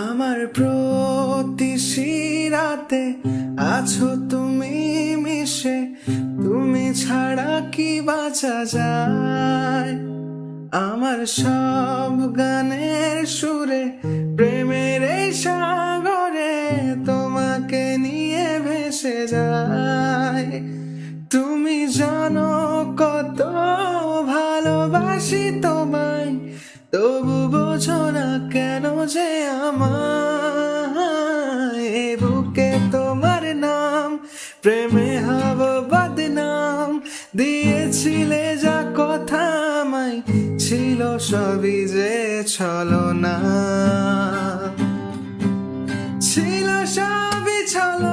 আমার প্রতি শিরাতে আছো তুমি মিশে, তুমি ছাড়া কি বাঁচা যায়? আমার সব গানের সুরে, প্রেমের সাগরে তোমাকে নিয়ে ভেসে যায়। তুমি জানো কত ভালোবাসি তোমায়, তবু বোঝো না কেন যে আমায়। বুকে তোমার নাম, প্রেমে হব বদনাম। দিয়েছিলে যা কথা আমায়, ছিল সবই যে ছল না ছিল সবই ছলনা।